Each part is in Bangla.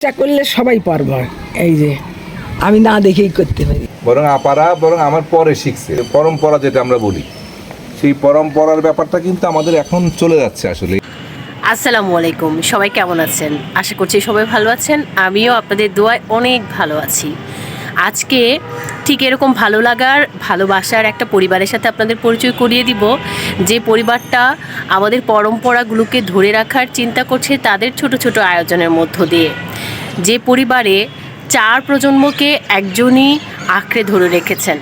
চেষ্টা করলে সবাই পারবে। এই যে আমি না দেখেই করতে পারি। বরং আপারা বরং আমার পরে শিখছে। পরম্পরা যেটা আমরা বলি। সেই পরম্পরার ব্যাপারটা কিন্তু আমাদের এখন চলে যাচ্ছে আসলে। আসসালামু আলাইকুম। সবাই কেমন আছেন? আশা করছি সবাই ভালো আছেন। আমিও আপনাদের দোয়ায় অনেক ভালো আছি। আজকে ঠিক এরকম ভালো লাগার, ভালোবাসার একটা পরিবারের সাথে আপনাদের পরিচয় করিয়ে দিব। যে পরিবারটা আমাদের পরম্পরাগুলোকে ধরে রাখার চিন্তা করছে তাদের ছোট ছোট আয়োজনের মধ্য দিয়ে। যে পরিবারে চার প্রজন্মকে একজনই আঁকড়ে ধরে রেখেছেন।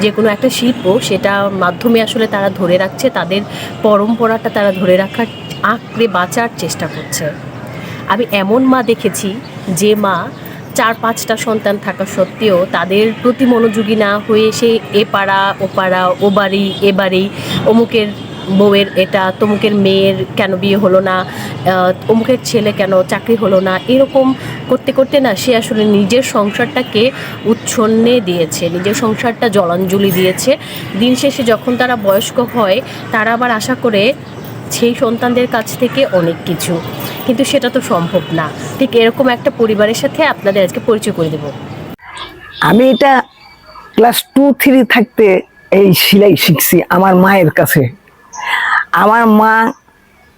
যে কোনো একটা শিল্প সেটা মাধ্যমে আসলে তারা ধরে রাখছে, তাদের পরম্পরাটা তারা ধরে রাখার, আঁকড়ে বাঁচার চেষ্টা করছে। আমি এমন মা দেখেছি যে মা চার পাঁচটা সন্তান থাকা সত্ত্বেও তাদের প্রতি মনোযোগী না হয়ে সে এ পাড়া, ও পাড়া, ও বাড়ি, এ বাড়ি, অমুকের বউয়ের এটা, তমুকের মেয়ের কেন বিয়ে হলো না অমুকের ছেলে কেন চাকরি হলো না, এরকম করতে করতে না সে আসলে নিজের সংসারটাকে উচ্ছন্নে দিয়েছে, নিজের সংসারটা জলাঞ্জলি দিয়েছে। দিন শেষে যখন তারা বয়স্ক হয়, তারা আবার আশা করে সেই সন্তানদের কাছ থেকে অনেক কিছু। কিন্তু সেটা তো সম্ভব না। ঠিক এরকম একটা পরিবারের সাথে আপনাদের আজকে পরিচয় করে দেবো। আমি এটা ক্লাস টু থ্রি থাকতে এই সেলাই শিখছি আমার মায়ের কাছে। আমার মা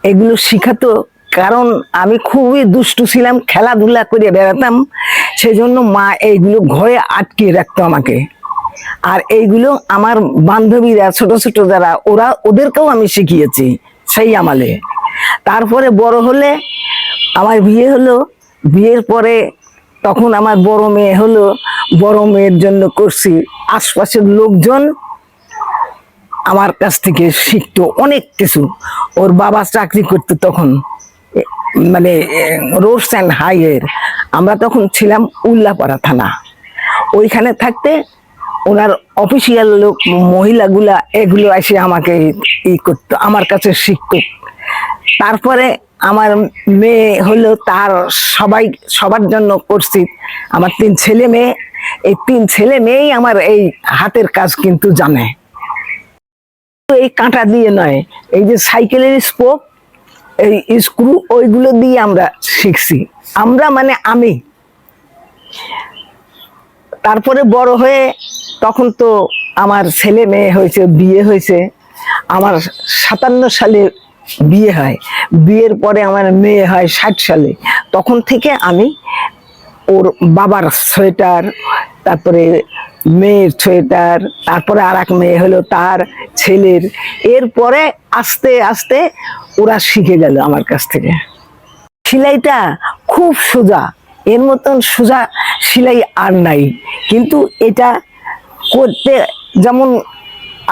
এগুলো শিখাতো কারণ আমি খুবই দুষ্টু ছিলাম, খেলাধুলা করে বেড়াতাম। সেই জন্য মা এইগুলো ঘরে আটকে রাখতো আমাকে। আর এইগুলো আমার বান্ধবীরা, ছোট ছোট যারা, ওরা ওদেরকেও আমি শিখিয়েছি। সেই আমলে। তারপরে বড় হলে আমার বিয়ে হলো। বিয়ের পরে তখন আমার বড় মেয়ে হলো। বড় মেয়ের জন্য করছি। আশপাশের লোকজন আমার কাছ থেকে শিখতো অনেক কিছু। ওর বাবা চাকরি করতো তখন মানে রোডস অ্যান্ড হাইয়ের আমরা তখন ছিলাম উল্লাপাড়া থানা। ওইখানে থাকতে ওনার অফিসিয়াল লোক, মহিলাগুলা এগুলো এসে আমাকে ই করতো, আমার কাছে শিখতো তারপরে আমার মেয়ে হলো তার সবাই, সবার জন্য করছি। আমার তিন ছেলে মেয়ে, এই তিন ছেলে মেয়েই আমার এই হাতের কাজ কিন্তু জানে। এই কাঁটা দিয়ে নয়, এই যে সাইকেলের স্পোক এই স্ক্রু ওইগুলো দিয়ে আমরা শিখছি। আমরা মানে আমি। তারপরে বড় হয়ে তখন তো আমার ছেলে মেয়ে হয়েছে, বিয়ে হয়েছে। আমার সাতান্ন সালে বিয়ে হয়। বিয়ের পরে আমার মেয়ে হয় ষাট সালে। তখন থেকে আমি ওর বাবার সোয়েটার, তারপরে মেয়ের সোয়েটার, তারপরে আর এক মেয়ে হলো তার ছেলের। এরপরে আস্তে আস্তে ওরা শিখে গেল আমার কাছ থেকে। সেলাইটা খুব সোজা। এর মতন সোজা সেলাই আর নাই। কিন্তু এটা করতে যেমন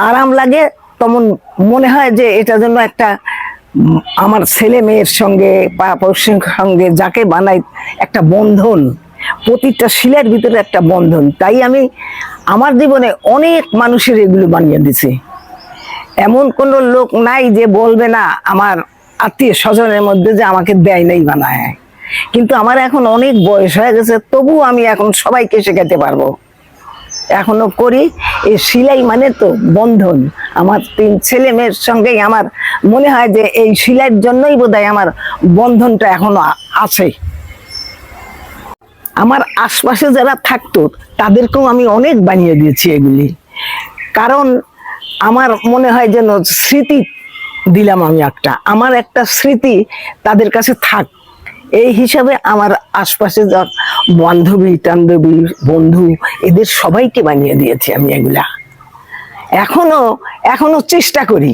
আরাম লাগে, তেমন মনে হয় যে এটা জন্য একটা আমার ছেলে মেয়ের সঙ্গে বা পড়শির সঙ্গে যাকে বানাই একটা বন্ধন, প্রতিটা শিলের ভিতরে একটা বন্ধন। তাই আমি, আমার জীবনে অনেক মানুষের এগুলো বানিয়ে দিছি। এমন কোনো লোক নাই যে বলবে না, আমার আত্মীয় স্বজনের মধ্যে যে আমাকে দেয় নাই বানায়। কিন্তু আমার এখন অনেক বয়স হয়ে গেছে তবু আমি এখন সবাইকে শেখাতে পারব। এখনও করি। এই সিলাই মানে তো বন্ধন। আমার তিন ছেলে মেয়ের সঙ্গেই আমার মনে হয় যে এই সিলাইয়ের জন্যই বোধহয় আমার বন্ধনটা এখনও আছে। আমার আশপাশে যারা থাকতো, তাদেরকেও আমি অনেক বানিয়ে দিয়েছি এগুলি। কারণ আমার মনে হয় যেন স্মৃতি দিলাম আমি একটা। আমার একটা স্মৃতি তাদের কাছে থাক এই হিসাবে আমার আশপাশে যা বান্ধবী টান্ধবী বন্ধু এদের সবাইকে বানিয়ে দিয়েছি আমি এগুলা। এখনও এখনও চেষ্টা করি।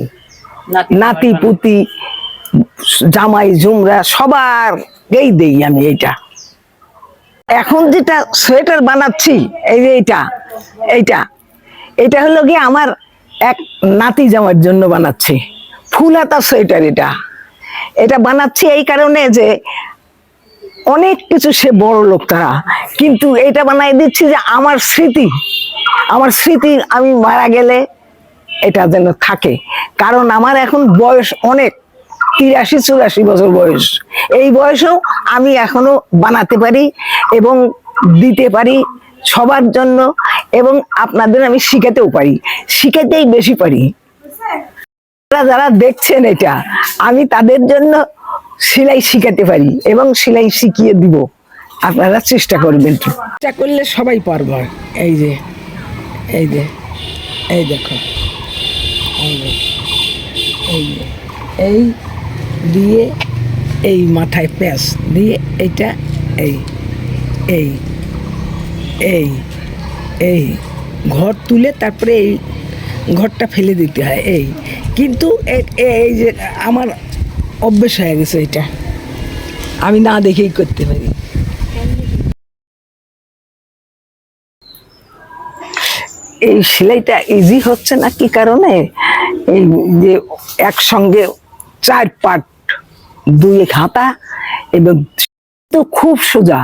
নাতি পুতি জামাই জুমরা সবারকেই দেই আমি এইটা। এখন যেটা সোয়েটার বানাচ্ছি এই যে এইটা এইটা এটা হলো কি আমার এক নাতি জামার জন্য বানাচ্ছি। ফুল হাতা সোয়েটার এটা। এটা বানাচ্ছি এই কারণে যে অনেক কিছু সে বড় লোক তারা। কিন্তু এটা বানাই দিচ্ছি যে আমার স্মৃতি আমার স্মৃতি আমি মারা গেলে এটা যেন থাকে। কারণ আমার এখন বয়স অনেক, তিরাশি, চুরাশি বছর বয়স। এই বয়সেও আমি এখনও বানাতে পারি এবং দিতে পারি সবার জন্য এবং আপনাদের আমি শিখাতেও পারি। শিখাতেই বেশি পারি। যারা দেখছেন এটা, আমি তাদের জন্য সেলাই শিখাতে পারি এবং সেলাই শিখিয়ে দিব। আপনারা চেষ্টা করবেন। চেষ্টা করলে সবাই পারবে। এই যে এই যে, এই দেখো। এই এই দিয়ে এই মাথায় প্যাঁচ দিয়ে এইটা এই এই এই এই ঘর তুলে তারপরে এই ঘরটা ফেলে দিতে হয়। এই, কিন্তু এই যে আমার অভ্যেস হয়ে গেছে এটা। আমি না দেখেই করতে পারি। এই সেলাইটা ইজি হচ্ছে না কি কারণে? এই যে একসঙ্গে চার পাট দুই হাতা এবং তো খুব সোজা।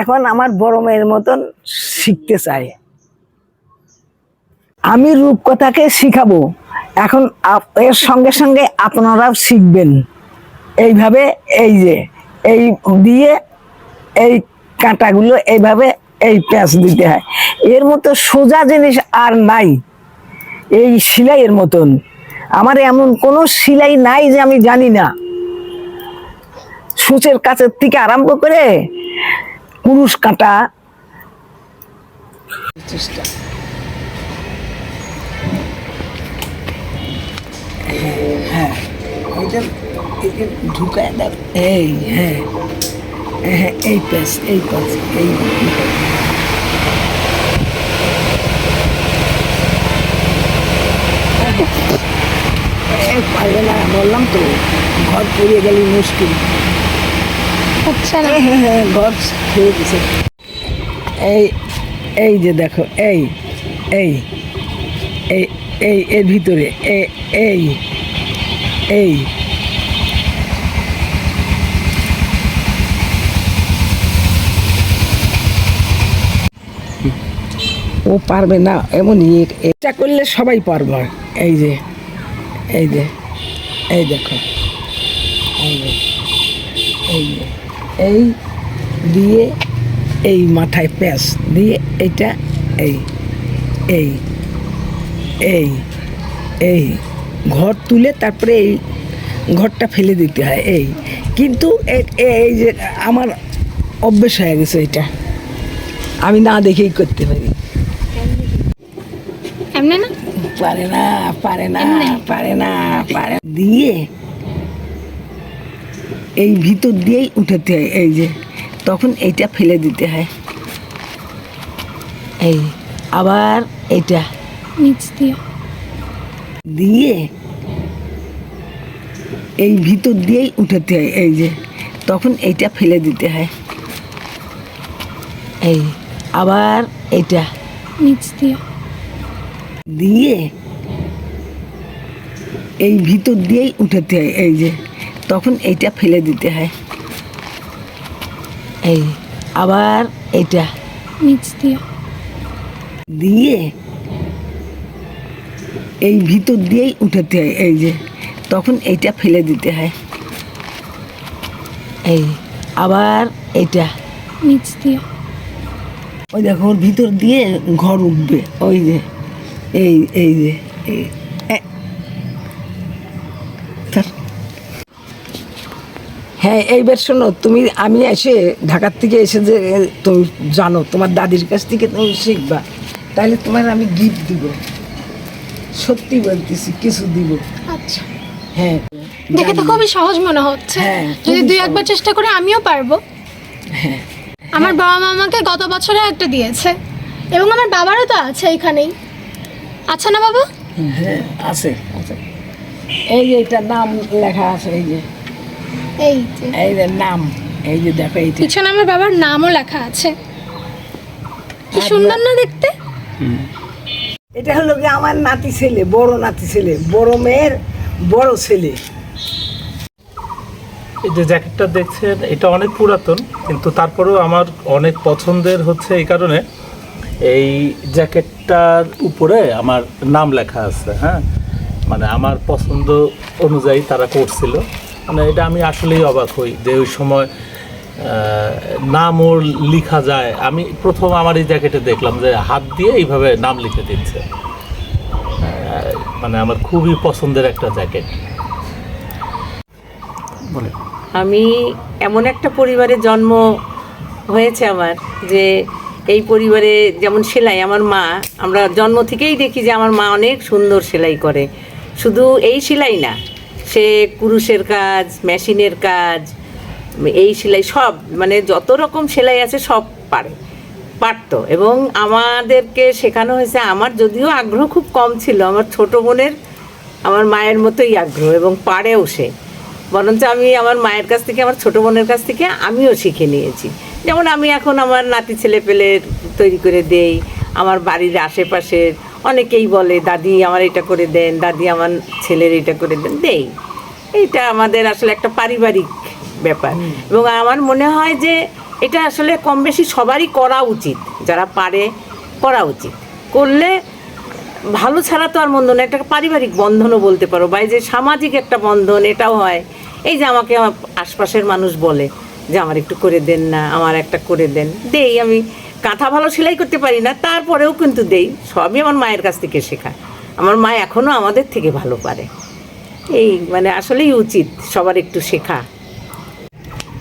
এখন আমার বড় মেয়ের মতন শিখতে চাই। আমি রূপকথাকে শিখাবো। এখন এর সঙ্গে সঙ্গে আপনারাও শিখবেন। এইভাবে এই যে, এই দিয়ে এই কাঁটাগুলো এইভাবে এই প্যাঁচ দিতে হয়। এর মতো সোজা জিনিস আর নাই। এই সেলাইয়ের মতন। আমার এমন কোনো সেলাই নাই যে আমি জানি না। সূচের কাছের থেকে আরম্ভ করে পুরুষ কাঁটা। চেষ্টা হ্যাঁ এটা এটা ঢুকায় দাও এই হ্যাঁ হ্যাঁ এই প্যাস এই প্যাস এই পারবে বললাম তো, ঘর পড়িয়ে গেলে মুশকিল। হচ্ছে না। হ্যাঁ হ্যাঁ গেছে এই এই যে দেখো, এই এই এই এই, এর ভিতরে, এ, এই এই। ও পারবে না, এমনই এটা করলে সবাই পারবে, এই যে এই যে, এই দেখো। এই যে এই যে। এই দিয়ে এই মাথায় প্যাঁচ দিয়ে এইটা এই এই এই এই। ঘর তুলে তারপরে এই ঘরটা ফেলে দিতে হয় এই। কিন্তু এই যে আমার অভ্যেস হয়ে গেছে এটা। আমি না দেখেই করতে পারি। পারে না পারে না পারে না পারে দিয়ে এই ভিতর দিয়েই উঠাতে হয় এই যে। তখন এটা ফেলে দিতে হয়। এই আবার এটা নিচ দিয়ে। দিয়ে এই ভিতর দিয়েই উঠাতে হয় এই যে। তখন এটা ফেলে দিতে হয়। এই আবার এটা নিচ দিয়ে। দিয়ে এই ভিতর দিয়েই উঠাতে হয় এই যে। তখন এইটা ফেলে দিতে হয়। এই আবার এটা নিচ দিয়ে। দিয়ে এই ভিতর দিয়েই উঠাতে হয় এই যে। তখন এইটা ফেলে দিতে হয়। এই আবার এটা নিচ দিয়ে। ওই দেখো ওর ভিতর দিয়ে ঘর উঠবে ওই যে। এই এই যে এই। হ্যাঁ এইবার শোনো তুমি আমি এসে ঢাকার থেকে এসে যে তুমি জানো তোমার দাদির কাছ থেকে তুমি শিখবা। তাহলে তোমার আমি গিফট দিব। সত্যি বলতেছি কিছু দিব। আচ্ছা। হ্যাঁ। দেখে তো খুবই সহজ মনে হচ্ছে। হ্যাঁ, যদি দুই একবার চেষ্টা করে আমিও পারব। হ্যাঁ। আমার বাবা মা আমাকে গত বছরে একটা দিয়েছে। এবং আমার বাবারও তো আছে এখানেই। আচ্ছা না বাবা? হ্যাঁ আছে আছে। এই যে এটা নাম লেখা আছে এই যে। এই যে এই যে নাম এই যে দেখো এইটা। পিছনে আমার বাবার নামও লেখা আছে। কি সুন্দর না দেখতে? এটা হলো কি আমার নাতি ছেলে বড় নাতি ছেলে বড় মেয়ের বড় ছেলে। এই যে জ্যাকেটটা দেখছেন এটা অনেক পুরাতন কিন্তু তারপরেও আমার অনেক পছন্দের হচ্ছে এই কারণে এই জ্যাকেটটার উপরে আমার নাম লেখা আছে হ্যাঁ? মানে আমার পছন্দ অনুযায়ী তারা করছিল মানে এটা আমি আসলেই অবাক হই যে ওই সময় নাম ওর লিখা যায়। আমি প্রথম আমার এই জ্যাকেটে দেখলাম যে হাত দিয়ে এইভাবে নাম লিখে দিচ্ছে। মানে আমার খুবই পছন্দের একটা জ্যাকেট। বলে আমি এমন একটা পরিবারে জন্ম হয়েছে আমার যে এই পরিবারে যেমন সেলাই আমার মা আমরা জন্ম থেকেই দেখি যে আমার মা অনেক সুন্দর সেলাই করে। শুধু এই সেলাই না সে কুরুশের কাজ, মেশিনের কাজ, এই সেলাই সব মানে যত রকম সেলাই আছে সব পারে, পারতো। এবং আমাদেরকে শেখানো হয়েছে, আমার যদিও আগ্রহ খুব কম ছিল, আমার ছোট বোনের, আমার মায়ের মতোই আগ্রহ এবং পারেও সে। বরঞ্চ আমি আমার মায়ের কাছ থেকে, আমার ছোট বোনের কাছ থেকে আমিও শিখে নিয়েছি। যেমন আমি এখন আমার নাতি ছেলে পেলে তৈরি করে দেই আমার বাড়ির আশেপাশের অনেকেই বলে দাদি আমার এটা করে দেন দাদি আমার ছেলের এটা করে দেন। দেই। এটা আমাদের আসলে একটা পারিবারিক ব্যাপার। এবং আমার মনে হয় যে এটা আসলে কম বেশি সবারই করা উচিত যারা পারে করা উচিত। করলে ভালো ছাড়া তো আর মন্দ না একটা পারিবারিক বন্ধনও বলতে পারো বা এই যে সামাজিক একটা বন্ধন এটাও হয়। এই যে আমাকে আমার আশপাশের মানুষ বলে যে আমার একটু করে দেন না আমার একটা করে দেন। দেই আমি কাঁথা ভালো সেলাই করতে পারি না, তারপরেও কিন্তু দেই। সবই আমার মায়ের কাছ থেকে শেখা। আমার মা এখনও আমাদের থেকে ভালো পারে। এই মানে আসলেই উচিত সবার একটু শেখা।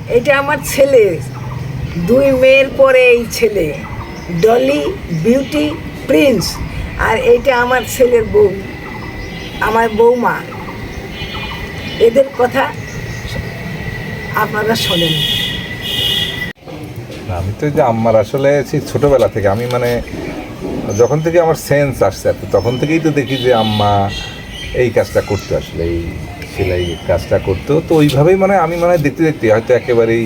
এটা আমার ছেলে। দুই মেয়ের পরে এই ছেলে। Dolly beauty Prince. আর এইটা আমার ছেলের বউ। আমার বৌমা এদের কথা আপনারা শোনেন। না, আমি তো এই যে আমার আসলে সেই ছোটবেলা থেকে আমি মানে যখন থেকে আমার সেন্স আসছে আর তখন থেকেই তো দেখি যে আম্মা এই কাজটা করতো আসলে এই সেলাই কাজটা করতো। তো ওইভাবেই মানে আমি মানে দেখতে দেখতে হয়তো একেবারেই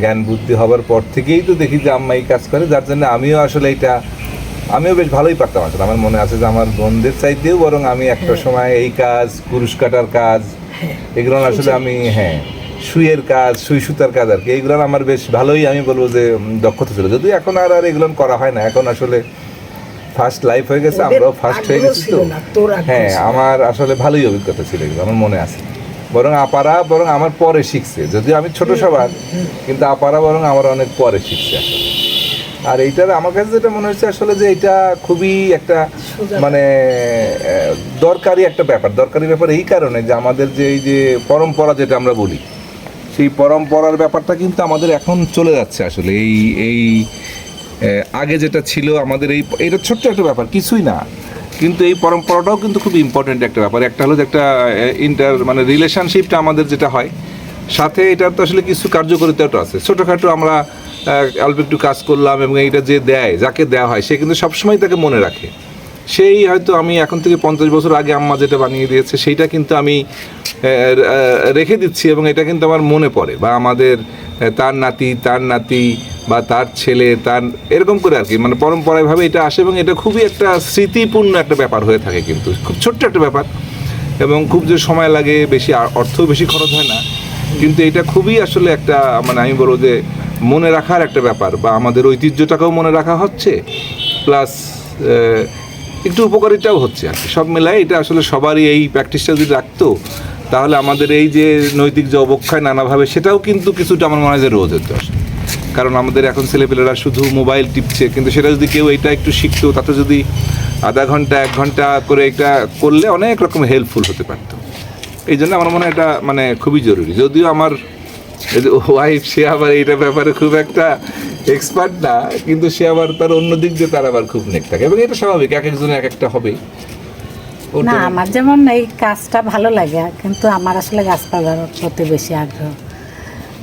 জ্ঞান বুদ্ধি হবার পর থেকেই তো দেখি যে আম্মা এই কাজ করে যার জন্য আমিও আসলে এটা আমিও বেশ ভালোই পারতাম আসলে। আমার মনে আছে যে আমার বোনদের চাইতেও বরং আমি একটা সময় এই কাজ কুরুশ কাটার কাজ এগুলো আসলে আমি হ্যাঁ। সুইয়ের কাজ সুই সুতার কাজ আর কি এইগুলো আমার বেশ ভালোই আমি বলব যে দক্ষতা ছিল। যদিও এখন আর আর এগুলো করা হয় না এখন আসলে ফার্স্ট লাইফ হয়ে গেছে আমরাও ফার্স্ট হয়ে গেছি তো। হ্যাঁ আমার আসলে ভালোই অভিজ্ঞতা ছিল এগুলো আমার মনে আছে। বরং আপারা বরং আমার পরে শিখছে। যদিও আমি ছোট সবার কিন্তু আপারা বরং আমার অনেক পরে শিখছে আসলে। আর এইটার আমার কাছে যেটা মনে হচ্ছে আসলে যে এটা খুবই একটা মানে দরকারি একটা ব্যাপার। দরকারি ব্যাপার এই কারণে যে আমাদের যে এই যে পরম্পরা যেটা আমরা বলি সেই পরম্পরার ব্যাপারটা কিন্তু আমাদের এখন চলে যাচ্ছে আসলে। এই এই আগে যেটা ছিল আমাদের এই, এটা ছোট্ট একটা ব্যাপার, কিছুই না। কিন্তু এই পরম্পরাটাও কিন্তু খুব ইম্পর্টেন্ট একটা ব্যাপার। একটা হলো যে একটা ইন্টার মানে রিলেশনশিপটা আমাদের যেটা হয়, সাথে এটার তো আসলে কিছু কার্যকারিতাও আছে। ছোটোখাটো আমরা অল্প একটু কাজ করলাম এবং এইটা যে দেয়, যাকে দেওয়া হয়, সে কিন্তু সবসময় তাকে মনে রাখে। সেই হয়তো আমি এখন থেকে পঞ্চাশ বছর আগে আম্মা যেটা বানিয়ে দিয়েছে, সেইটা কিন্তু আমি রেখে দিচ্ছি এবং এটা কিন্তু আমার মনে পড়ে বা আমাদের তার নাতি তার নাতি বা তার ছেলে, তার, এরকম করে আর কি মানে পরম্পরাভাবে এটা আসে এবং এটা খুবই একটা স্মৃতিপূর্ণ একটা ব্যাপার হয়ে থাকে কিন্তু। খুব ছোট্ট একটা ব্যাপার এবং খুব যে সময় লাগে, বেশি অর্থ বেশি খরচ হয় না। কিন্তু এটা খুবই আসলে একটা মানে আমি বলব যে মনে রাখার একটা ব্যাপার বা আমাদের ঐতিহ্যটাকেও মনে রাখা হচ্ছে। প্লাস একটু উপকারিতাও হচ্ছে আর কি। সব মেলায় এটা আসলে সবারই এই প্র্যাকটিসটা যদি রাখতো, তাহলে আমাদের এই যে নৈতিক যে অবক্ষয় নানাভাবে, সেটাও কিন্তু কিছুটা আমার মনে হয় যে রোধ হতো আসলে কারণ আমাদের এখন ছেলেপেলেরা শুধু মোবাইল টিপছে, কিন্তু সেটা যদি কেউ এটা একটু শিখতো, তাতে যদি আধা ঘণ্টা, এক ঘণ্টা করে এটা করলে অনেক রকম হেল্পফুল হতে পারতো। এই জন্য আমার মনে হয় এটা মানে খুবই জরুরি। যদিও আমার ওয়াইফ সে আবার এইটা ব্যাপারে খুব একটা এক্সপার্ট না কিন্তু সে আবার তার অন্য দিক দিয়ে তার আবার খুব নেক থাকে। এবং এটা স্বাভাবিক এক একজনের এক একটা হবে না আমার যেমন এই কাজটা ভালো লাগে কিন্তু আমার আসলে গাছপালার প্রতি বেশি আগ্রহ।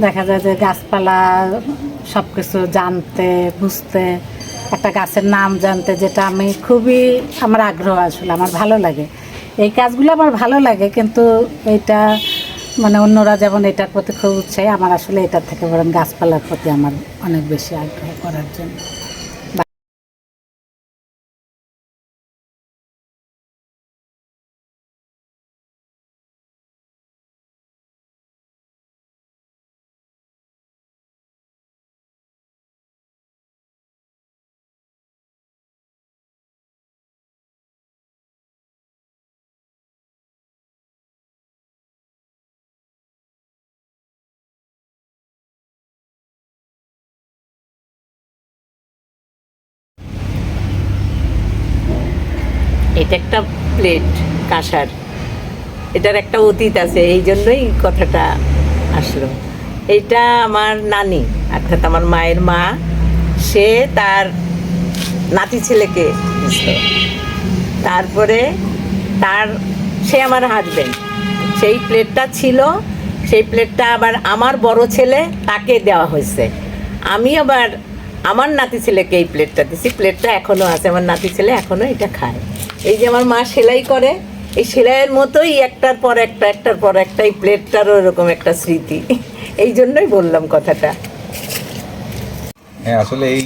দেখা যায় যে গাছপালা সব কিছু জানতে বুঝতে একটা গাছের নাম জানতে যেটা আমি খুবই আমার আগ্রহ আসলে আমার ভালো লাগে। এই কাজগুলো আমার ভালো লাগে কিন্তু এইটা মানে অন্যরা যেমন এটার প্রতি খুব উৎসাহী, আমার আসলে এটার থেকে বরং গাছপালার প্রতি আমার অনেক বেশি আগ্রহ করার জন্য। এটা একটা প্লেট কাঁসার। এটার একটা অতীত আছে, এই জন্যই কথাটা আসলো। এটা আমার নানি, অর্থাৎ আমার মায়ের মা, সে তার নাতি ছেলেকে তারপরে তার, সে আমার হাজবেন্ড সেই প্লেটটা ছিল, সেই প্লেটটা আবার আমার বড় ছেলে তাকে দেওয়া হয়েছে। আমি আবার আমার নাতি ছেলেকে এই প্লেটটা দিছি প্লেটটা এখনও আছে, আমার নাতি ছেলে এখনও এটা খায়। এই যে আমার মা সেলাই করে, এই সেলাইয়ের মতোই একটার পর একটা, একটার পর একটা, এই প্লেটটারও এরকম একটা স্মৃতি। এই জন্যই বললাম কথাটা। হ্যাঁ আসলে এই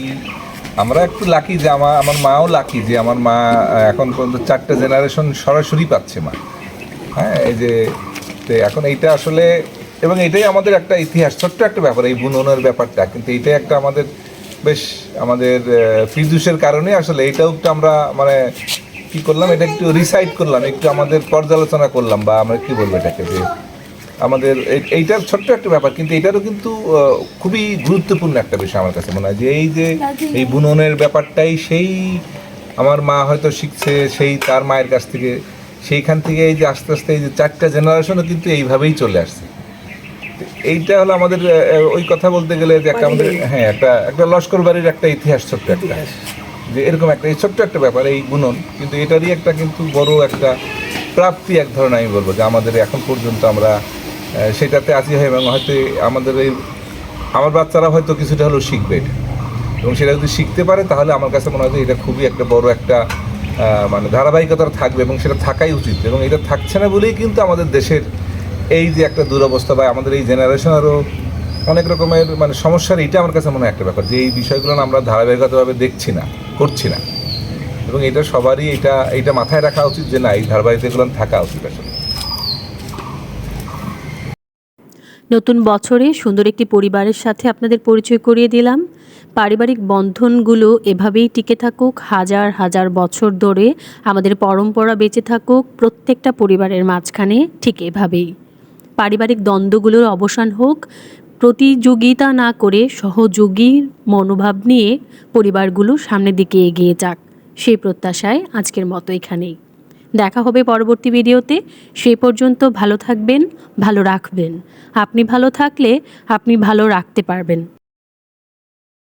আমরা একটু লাকি যে আমার আমার মাও লাকি যে আমার মা এখন পর্যন্ত চারটে জেনারেশন সরাসরি পাচ্ছে মা। হ্যাঁ এই যে এখন এইটা আসলে, এবং এটাই আমাদের একটা ইতিহাস, ছোট্ট একটা ব্যাপার, এই বুননের ব্যাপারটা। কিন্তু এইটাই একটা আমাদের, বেশ আমাদের ফিজুসের কারণে আসলে এইটাও আমরা মানে কি করলাম? এটা একটু রিসাইড করলাম একটু আমাদের পর্যালোচনা করলাম বা আমরা কি বলব এটাকে যে আমাদের এই- এইটার ছোট্ট একটা ব্যাপার কিন্তু এটারও কিন্তু খুবই গুরুত্বপূর্ণ একটা বিষয় আমার কাছে মনে হয় যে এই যে এই বুননের ব্যাপারটাই সেই আমার মা হয়তো শিখছে সেই তার মায়ের কাছ থেকে সেইখান থেকে এই যে আস্তে আস্তে এই যে চারটা জেনারেশনও কিন্তু এইভাবেই চলে আসছে। এইটা হলো আমাদের ওই কথা বলতে গেলে যে একটা আমাদের হ্যাঁ একটা একটা লস্কর বাড়ির একটা ইতিহাস ছোট্ট একটা। যে এরকম একটা, এই ছোট্ট একটা ব্যাপার, এই বুনন কিন্তু এটারই একটা কিন্তু বড় একটা প্রাপ্তি এক ধরনের আমি বলব, যে আমাদের এখন পর্যন্ত আমরা সেটাতে আছি হয়, এবং হয়তো আমাদের এই, আমার বাচ্চারা হয়তো কিছুটা হলেও শিখবে এটা। এবং সেটা যদি শিখতে পারে, তাহলে আমার কাছে মনে হয় যে এটা খুবই একটা বড় একটা মানে ধারাবাহিকতা থাকবে এবং সেটা থাকাই উচিত। এবং এটা থাকছে না বলেই কিন্তু আমাদের দেশের এই যে একটা দুরবস্থা বা আমাদের এই জেনারেশনেরও অনেক রকমের মানে সমস্যার এটা আমার কাছে মনে হয় একটা ব্যাপার, যে এই বিষয়গুলো আমরা ধারাবাহিকতাভাবে দেখছি না, করছি না। এবং এটা সবারই এটা এটা মাথায় রাখা উচিত যে না, এই ধারাবাহিকতাগুলো থাকা উচিত আসলে। নতুন বছরে সুন্দর একটি পরিবারের সাথে আপনাদের পরিচয় করিয়ে দিলাম। পারিবারিক বন্ধনগুলো এভাবেই টিকে থাকুক, হাজার হাজার বছর ধরে আমাদের পরম্পরা বেঁচে থাকুক, প্রত্যেকটা পরিবারের মাঝখানে ঠিক এভাবেই। পারিবারিক দ্বন্দ্বগুলোর অবসান হোক প্রতিযোগিতা না করে সহযোগীর মনোভাব নিয়ে পরিবারগুলো সামনের দিকে এগিয়ে যাক। সেই প্রত্যাশায় আজকের মতো এখানেই। দেখা হবে পরবর্তী ভিডিওতে। সে পর্যন্ত ভালো থাকবেন, ভালো রাখবেন। আপনি ভালো থাকলে আপনি ভালো রাখতে পারবেন।